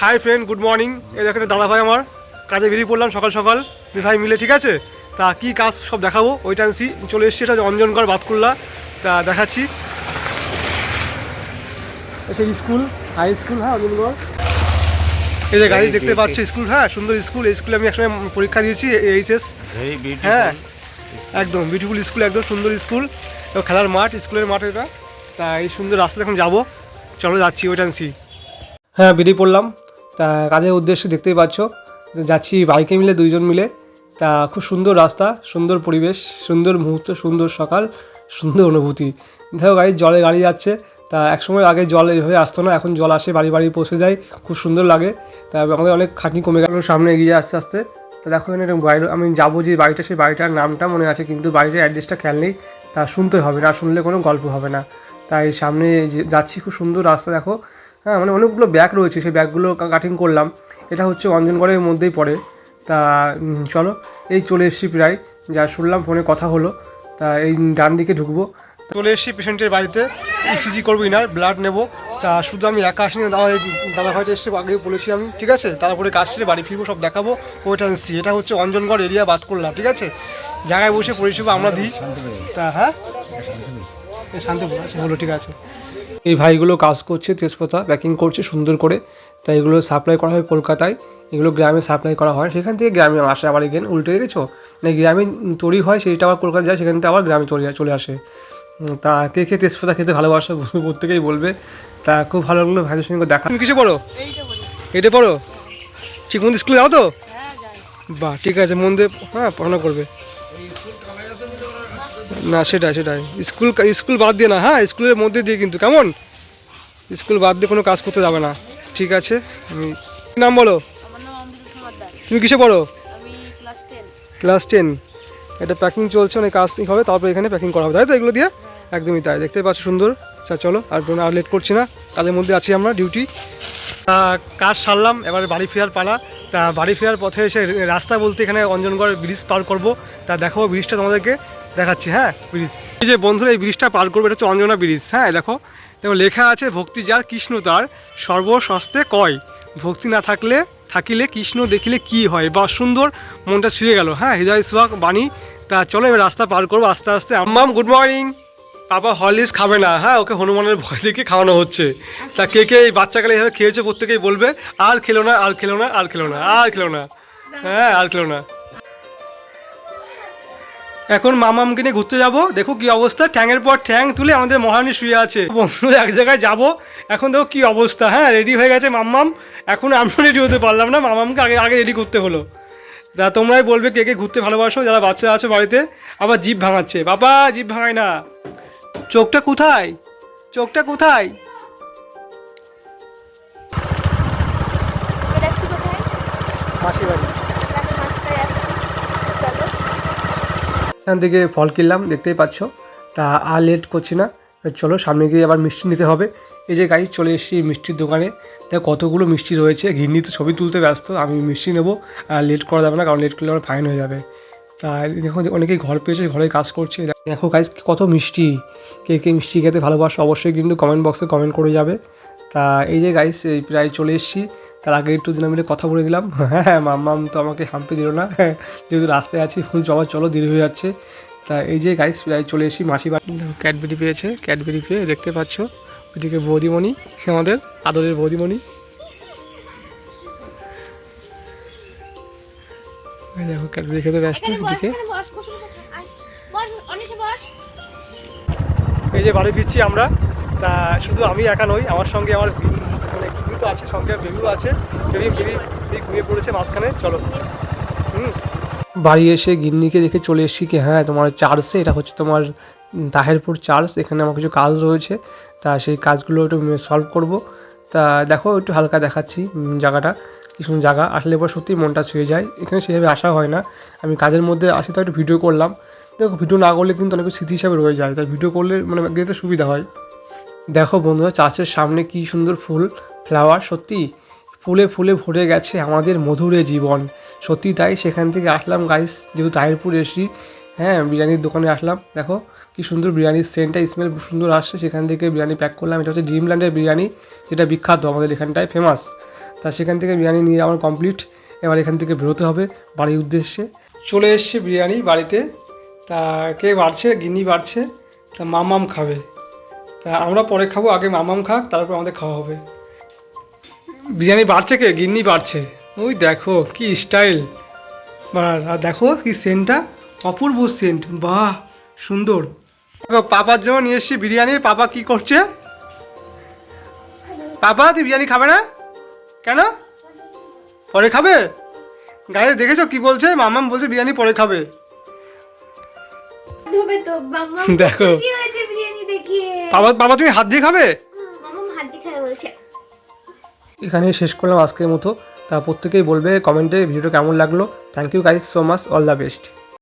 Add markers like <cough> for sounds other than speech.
Hi friend good morning. এই দেখেন দাদা ভাই আমার। কাজে বেরিয়ে পড়লাম সকাল সকাল। দুই ভাই মিলে ঠিক আছে? তা কি কাজ সব দেখাবো? ওই আনছি। চলে এসেছি এটা অঞ্জনগড় বাতকুল্লা। তা দেখাচ্ছি। এটা স্কুল হাই স্কুল হ্যাঁ অঞ্জনগড়? এই যে গাড়ি দেখতে পাচ্ছ স্কুল হ্যাঁ সুন্দর স্কুল। এই স্কুলে আমি একসময় পরীক্ষা দিয়েছি এইচএস। হ্যাঁ একদম বিউটিফুল স্কুল একদম সুন্দর স্কুল। খেলার মাঠ স্কুলের মাঠ এটা। তা এই সুন্দর রাস্তা এখন যাব। চলো যাচ্ছি ওই আনছি। হ্যাঁ বেরিয়ে পড়লাম। তা কাজের উদ্দেশ্যে দেখতেই পাচ্ছ, যাচ্ছি বাইকে মিলে, দুইজন মিলে। তা খুব সুন্দর রাস্তা, সুন্দর পরিবেশ, সুন্দর মুহূর্ত, সুন্দর সকাল, সুন্দর অনুভূতি। দেখো গাড়ি জলে গাড়ি যাচ্ছে। তা একসময় আগে জল এইভাবে আসতো না, এখন জল আসে, বাড়ি বাড়ি পৌঁছে যায়, খুব সুন্দর লাগে। তা আমাদের অনেক খাটনি কমে গেল, সামনে এগিয়ে যায় আস্তে আস্তে। তা দেখো এখানে একটা বাড়ি আমি যাব যে বাড়িটা, সেই বাড়িটার নামটা মনে আছে, কিন্তু বাড়িটার অ্যাড্রেসটা খেয়াল নেই। তা শুনতে হবে, না শুনলে কোনো গল্প হবে না। তাই সামনে যাচ্ছি, খুব সুন্দর রাস্তা দেখো। হ্যাঁ মানে অনেকগুলো ব্যাগ রয়েছে, সেই ব্যাগগুলো কাটিং করলাম। এটা হচ্ছে অঞ্জনগড়ের মধ্যেই পড়ে। তা চলো, এই চলে এসেছি প্রায়। যা শুনলাম, ফোনে কথা হলো। তা, এই ডান দিকে ঢুকবো। চলে এসেছি পেশেন্টের বাড়িতে। ইসিজি করব ইনার ব্লাড নেব। তা, শুধু আমি একা আসিনি, দাদা দাদা ভাইটা এসে আগে বলেছি আমি, ঠিক আছে? তারপরে কাজ সেরে বাড়ি ফিরবো, সব দেখাবো ওইটা আনছি এটা হচ্ছে অঞ্জনগড় এরিয়া বাদ করলাম ঠিক আছে? জায়গায় বসে পরিষেবা আমরা দিই। তা হ্যাঁ? শান্তিপুর আচ্ছা বলো, ঠিক আছে। এই ভাইগুলো কাজ করছে তেজপাতা প্যাকিং করছে সুন্দর করে। তাই এগুলো সাপ্লাই করা হয় কলকাতায়। এগুলো গ্রামে সাপ্লাই করা হয়। সেখান থেকে গ্রামে আসে আবার এগেন উল্টে গেছো মানে গ্রামে তৈরি হয় সেটা আবার কলকাতা যায় সেখান থেকে আবার গ্রামে চলে চলে আসে। তা কে কে তেজপাতা খেতে ভালোবাসে প্রত্যেকেই বলবে। তা খুব ভালো লাগল ভাইদের সঙ্গে দেখা। তুমি কিসে পড়ো? এটা পড়ো। ঠিক মতো স্কুলে যাও তো? হ্যাঁ বাহ ঠিক আছে মন দিয়ে হ্যাঁ পড়াশোনা করবে। না সেটাই সেটাই। স্কুল স্কুল বাদ দিয়ে না হ্যাঁ স্কুলের মধ্যে দিয়ে কিন্তু কেমন? স্কুল বাদ দিয়ে কোনো কাজ করতে যাবে না। ঠিক আছে আমি নাম বলো? তুমি কিসে পড়ো? Class ten. এটা প্যাকিং চলছে অনেক কাজ হবে তারপর এখানে প্যাকিং করা হবে তাই তো? এগুলো দিয়ে? একদমই তাই দেখতে পাচ্ছ সুন্দর। আচ্ছা চলো আর কোনো আর লেট করছি না। তাদের মধ্যে আছি আমরা ডিউটি তা কাজ সারলাম এবারে বাড়ি ফেরার পালা। তা বাড়ি ফেরার পথে এসে রাস্তা বলতে এখানে অঞ্জনগড় ব্রিজ পার করব। তা দেখো ব্রিজটা তোমাদেরকে দেখাচ্ছি হ্যাঁ ব্রিজ। এই যে বন্ধুরা, এই ব্রিজটা পার করবে, এটা হচ্ছে অঞ্জনা ব্রিজ হ্যাঁ দেখো। দেখো, লেখা আছে, ভক্তি যার, কৃষ্ণ তার, সর্বশস্তে কয়? ভক্তি না থাকলে, থাকিলে কৃষ্ণ, দেখিলে কি হয়? বা সুন্দর, মনটা ছুঁয়ে গেল হ্যাঁ হৃদয় সোহাগ, বাণী। তা চলো, এবার রাস্তা পার করব, আস্তে আস্তে। আম্মাম গুড মর্নিং পাপা হরলিক্স খাবে না হ্যাঁ ওকে হনুমানের ভয় দেখে খাওয়ানো হচ্ছে। তা কে কে এই বাচ্চাকালে এইভাবে খেয়েছে, প্রত্যেকেই বলবে, আর খেলো না, আর খেলো না, আর খেলো না, আর খেলো না। হ্যাঁ আর খেলো না। এখন মামামকে নিয়ে ঘুরতে যাব। দেখো কি অবস্থা ঠ্যাংয়ের পর ঠ্যাং তুলে আমাদের মহারানী শুয়ে আছে। বন্ধু এক জায়গায় যাব। এখন দেখো কি অবস্থা হ্যাঁ রেডি হয়ে গেছে মাম্মাম। এখন আমরা রেডি হতে পারলাম না, মামামকে আগে আগে রেডি করতে হলো। তা তোমরাই বলবে কে কে ঘুরতে ভালোবাসো, যারা বাচ্চা আছে বাড়িতে। আবার জিভ ভাঙাচ্ছে। বাবা, জিভ ভাঙায় না। চোখটা কোথায়? চোখটা কোথায়? যাচ্ছি কোথায় মাসি বাড়ি আমি মাসটা যাচ্ছি চলো এখান থেকে ফল কিনলাম, দেখতেই পাচ্ছ। তা আর লেট করছি না। চলো সামনে গিয়ে আবার মিষ্টি নিতে হবে। এই যে গাড়ি চলে এসেছি মিষ্টির দোকানে। দেখ, কতগুলো মিষ্টি রয়েছে। ঘিন্নি তো ছবি তুলতে ব্যস্ত, আমি মিষ্টি নেব। আর লেট করা যাবে না, কারণ লেট করলে আমার ফাইন হয়ে যাবে। তা দেখো, অনেকেই ঘর পেয়েছে, ঘরে কাজ করছে। দেখো গাইজ কত মিষ্টি। কে কে মিষ্টি খেতে ভালোবাসো অবশ্যই কিন্তু কমেন্ট বক্সে কমেন্ট করে যাবে। তা এই যে গাইস প্রায় চলে এসেছি। তার আগে একটু দিন মিলে কথা বলে দিলাম। <laughs> হ্যাঁ মাম্মাম তো আমাকে হাম্পে দিল না। <laughs> যেহেতু রাস্তায় আছি ফুল জমা চলো দেরি হয়ে যাচ্ছে। তা এই যে গাইস প্রায় চলে এসেছি মাসি বাড়ি। ক্যাডবেরি পেয়েছে ক্যাডবেরি পেয়ে দেখতে পাচ্ছ। ওইদিকে বৌদিমণি সে <laughs> আমাদের আদরের বৌদিমণি। দেখো ক্যাডবেরি খেতে ব্যস্ত এদিকে বস। এই যে বাড়ি ফিরছি আমরা। তা শুধু আমি একা নই আমার সঙ্গে আমার তো আছে, সঙ্গে বেবিও আছে। বেবি বেবি ঘুমিয়ে পড়েছে মাঝখানে, চলো। হুম। বাড়ি এসে গিন্নিকে দেখে চলে এসেছি কি হ্যাঁ তোমার চার্জে এটা হচ্ছে তোমার তাহেরপুর চার্জ এখানে আমার কিছু কাজ রয়েছে। তা সেই কাজগুলো একটু সলভ করব। তা দেখো, একটু হালকা দেখাচ্ছি জায়গাটা, কি সুন্দর জায়গা। আসলে পর সত্যি মনটা ছুঁয়ে যায়, এখানে সেভাবে আসা হয় না। আমি কাজের মধ্যে আসি, তো একটু ভিডিও করলাম। দেখো ভিডিও না করলে কিন্তু অনেক স্মৃতি হিসাবে রয়ে যায়। তাই ভিডিও করলে মানে যেতে সুবিধা হয়। দেখো বন্ধুরা চার্চের সামনে কি সুন্দর ফুল। ফ্লাওয়ার সত্যি ফুলে ফুলে ভরে গেছে আমাদের মধুরে জীবন। সত্যি তাই সেখান থেকে আসলাম গাইস যেহেতু তাহিরপুর এসি হ্যাঁ বিরিয়ানির দোকানে আসলাম। দেখো কি সুন্দর বিরিয়ানির সেন্টটা স্মেল সুন্দর আসছে। সেখান থেকে বিরিয়ানি প্যাক করলাম। এটা হচ্ছে ড্রিমল্যান্ডের বিরিয়ানি, যেটা বিখ্যাত আমাদের এখানটায় ফেমাস তা সেখান থেকে বিরিয়ানি নিয়ে আমার কমপ্লিট এবার এখান থেকে বেরোতে হবে বাড়ির উদ্দেশ্যে। চলে এসছে বিরিয়ানি বাড়িতে। তা কে বাড়ছে? গিন্নি বাড়ছে। তা মামাম খাবে। তা আমরা পরে খাব, আগে মামাম খাক, তারপর আমাদের খাওয়া হবে। বিরিয়ানি বাড়ছে কে? গিন্নি বাড়ছে। ওই দেখো কি স্টাইল আর দেখো কি সেন্টটা অপূর্ব সেন্ট বাহ সুন্দর। পাপার জন্য নিয়ে এসছি বিরিয়ানি। পাপা কি করছে? পাপা তুই বিরিয়ানি খাবে না? কেন? পরে খাবে? গায়ে দেখেছ কি বলছে? মামাম বলছে বিরিয়ানি পরে খাবে। দেখে। বাবা বাবা তুমি হাত দিয়ে খাবে? এখানে শেষ করলাম আজকের মতো। তা প্রত্যেকেই বলবে কমেন্টে ভিডিওটা কেমন লাগল? Thank you guys so much all the best